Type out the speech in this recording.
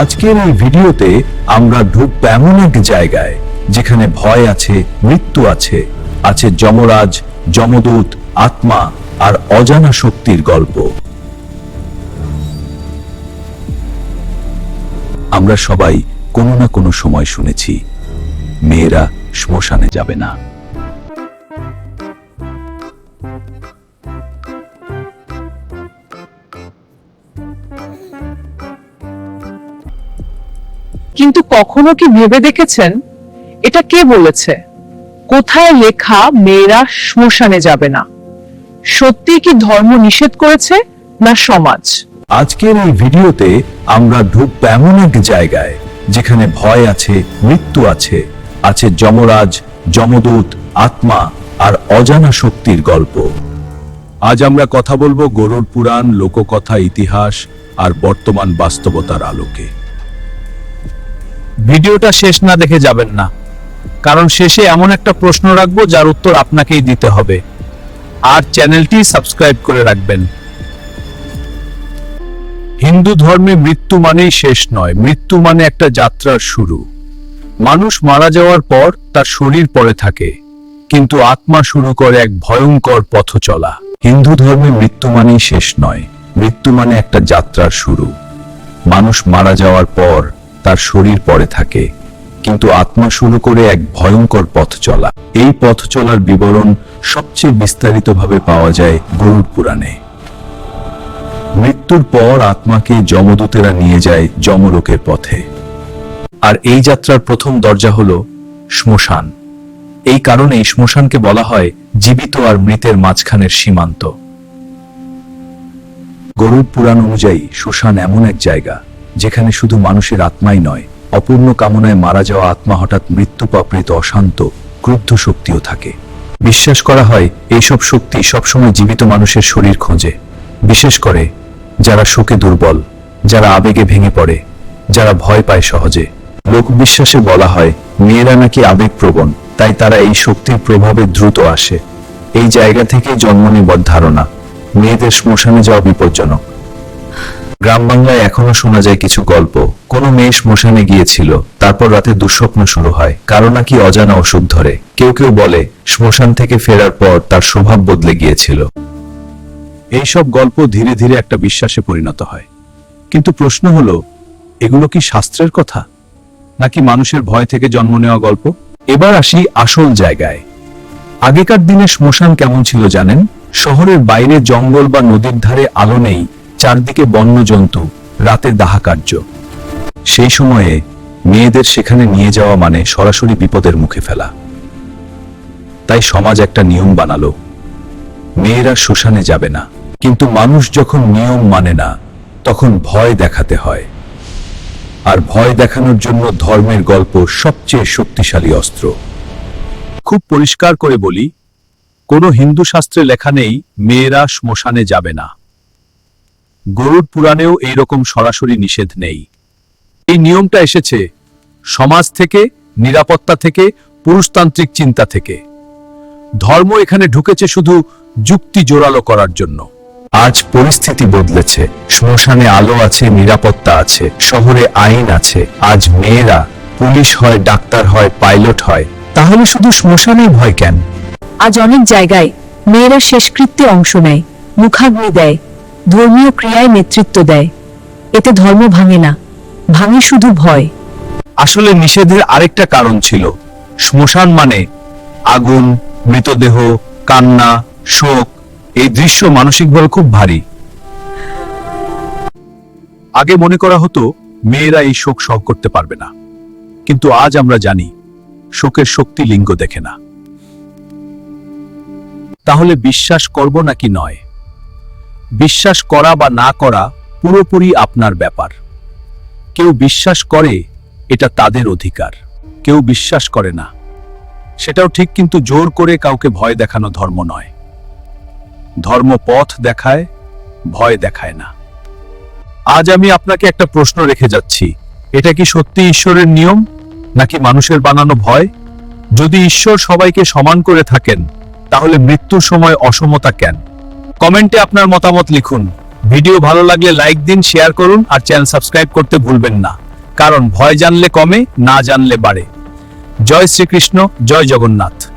আজকের এই ভিডিওতে আমরা ঢুকবো এমন এক জায়গায়, যেখানে ভয় আছে, মৃত্যু আছে। আছে যমরাজ, যমদূত, আত্মা আর অজানা শক্তির গল্প। আমরা সবাই কোনো না কোনো সময় শুনেছি, মেয়েরা শ্মশানে যাবে না। কিন্তু কখনো কি ভেবে দেখেছেন? এটা কে বলেছে? কোথায় লেখা মেয়েরা শ্মশানে যাবে না? সত্যি কি ধর্ম নিষেধ করেছে না সমাজ? আজকের এই ভিডিওতে আমরা ঢুকবো এমন এক জায়গায়, যেখানে ভয় আছে, মৃত্যু আছে আছে যমরাজ, যমদূত, আত্মা আর অজানা শক্তির গল্প। আজ আমরা কথা বলব গরুর পুরাণ, লোককথা, ইতিহাস আর বর্তমান বাস্তবতার আলোকে। ভিডিওটা শেষ না দেখে যাবেন না। কারণ শেষে এমন একটা প্রশ্ন রাখব যার উত্তর আপনাকেই দিতে হবে। আর চ্যানেলটি সাবস্ক্রাইব করে রাখবেন। হিন্দু ধর্মে মৃত্যু মানেই শেষ নয়, মৃত্যু মানে একটা যাত্রার শুরু। মানুষ মারা যাওয়ার পর তার শরীর পড়ে থাকে, কিন্তু আত্মা শুরু করে এক ভয়ঙ্কর পথ চলা। হিন্দু ধর্মে মৃত্যু মানেই শেষ নয়, মৃত্যু মানে একটা যাত্রার শুরু। মানুষ মারা যাওয়ার পর তার শরীর পরে থাকে, কিন্তু আত্মা শুরু করে এক ভয়ঙ্কর পথ চলা। এই পথ চলার বিবরণ সবচেয়ে বিস্তারিতভাবে পাওয়া যায় গরুর পুরাণে। মৃত্যুর পর আত্মাকে যমদূতেরা নিয়ে যায় যমলোকের পথে। আর এই যাত্রার প্রথম দরজা হল শ্মশান। এই কারণেই শ্মশানকে বলা হয় জীবিত আর মৃতের মাঝখানের সীমান্ত। গরুর পুরাণ অনুযায়ী শ্মশান এমন এক জায়গা যেখানে শুধু মানুষের আত্মাই নয়, অপূর্ণ কামনায় মারা যাওয়া আত্মা হঠাৎ মৃত্যু পাপড়িত অশান্ত, ক্রুদ্ধ শক্তিও থাকে। বিশ্বাস করা হয়, এইসব শক্তি সবসময় জীবিত মানুষের শরীর খোঁজে। বিশেষ করে, যারা শোকে দুর্বল, যারা আবেগে ভেঙে পড়ে, যারা ভয় পায় সহজে। লোকবিশ্বাসে বলা হয়, মেয়েরা নাকি আবেগপ্রবণ, তাই তারা এই শক্তির প্রভাবে দ্রুত আসে। এই জায়গা থেকে জন্ম নেবার ধারণা। মেয়েদের শ্মশানে যাওয়া বিপজ্জনক। গ্রাম বাংলায় এখনও শোনা যায় কিছু গল্প। কোনো মেয়ে শ্মশানে গিয়েছিল, তারপর রাতে দুঃস্বপ্ন শুরু হয়। কারও নাকি অজানা অসুখ ধরে। কেউ কেউ বলে, শ্মশান থেকে ফেরার পর তার স্বভাব বদলে গিয়েছিল। এইসব গল্প ধীরে ধীরে একটা বিশ্বাসে পরিণত হয়। কিন্তু প্রশ্ন হলো, এগুলো কি শাস্ত্রের কথা? নাকি মানুষের ভয় থেকে জন্ম নেওয়া গল্প? এবার আসি আসল জায়গায়। আগেকার দিনে শ্মশান কেমন ছিল জানেন? শহরের বাইরে জঙ্গল বা নদীর ধারে আলো নেই চারদিকে বন্য জন্তু রাতের দাহাকার্য। সেই সময়ে মেয়েদের সেখানে নিয়ে যাওয়া মানে সরাসরি বিপদের মুখে ফেলা। তাই সমাজ একটা নিয়ম বানালো। মেয়েরা শ্মশানে যাবে না। কিন্তু মানুষ যখন নিয়ম মানে না, তখন ভয় দেখাতে হয়। আর ভয় দেখানোর জন্য ধর্মের গল্প সবচেয়ে শক্তিশালী অস্ত্র। খুব পরিষ্কার করে বলি, কোনো হিন্দু শাস্ত্রে লেখা নেই, মেয়েরা শ্মশানে যাবে না। গরুর পুরাণেও এইরকম সরাসরি নিষেধ নেই। এই নিয়মটা এসেছে সমাজ থেকে, নিরাপত্তা থেকে, পুরুষতান্ত্রিক চিন্তা থেকে। ধর্ম এখানে ঢুকেছে শুধু যুক্তি জোরালো করার জন্য। আজ পরিস্থিতি বদলেছে। শ্মশানে আলো আছে, নিরাপত্তা আছে, শহরে আইন আছে, আজ মেয়েরা পুলিশ হয়, ডাক্তার হয়, পাইলট হয়। তাহলে শুধু শ্মশানেই ভয় কেন? আজ অনেক জায়গায় মেয়েরা শেষকৃত্যে অংশ নেয়, মুখাগ্নি দেয় ধর্মীয় ক্রিয়ায় নেতৃত্ব দেয়। এতে ধর্ম ভাঙে না, ভাঙে শুধু ভয়। আসলে নিষেধের আরেকটা কারণ ছিল। শ্মশান মানে আগুন, মৃতদেহ, কান্না, শোক, এই দৃশ্য মানসিকভাবে খুব ভারী। আগে মনে করা হতো, মেয়েরা এই শোক সহ করতে পারবে না। কিন্তু আজ আমরা জানি, শোকের শক্তি লিঙ্গ দেখে না। তাহলে বিশ্বাস করব নাকি নয়? বিশ্বাস করা বা না করা পুরোপুরি আপনার ব্যাপার। কেউ বিশ্বাস করে, এটা তাদের অধিকার। কেউ বিশ্বাস করে না। সেটাও ঠিক কিন্তু জোর করে কাউকে ভয় দেখানো ধর্ম নয়। ধর্ম পথ দেখায়, ভয় দেখায় না। আজ আমি আপনাকে একটা প্রশ্ন রেখে যাচ্ছি। এটা কি সত্যি ঈশ্বরের নিয়ম, নাকি মানুষের বানানো ভয়? যদি ঈশ্বর সবাইকে সমান করে থাকেন, তাহলে মৃত্যুর সময় অসমতা কেন? কমেন্টে আপনার মতামত লিখুন। ভিডিও ভালো লাগলে লাইক দিন, শেয়ার করুন আর চ্যানেল সাবস্ক্রাইব করতে ভুলবেন না। কারণ ভয় জানলে কমে, না জানলে বাড়ে। জয় শ্রীকৃষ্ণ, জয় জগন্নাথ।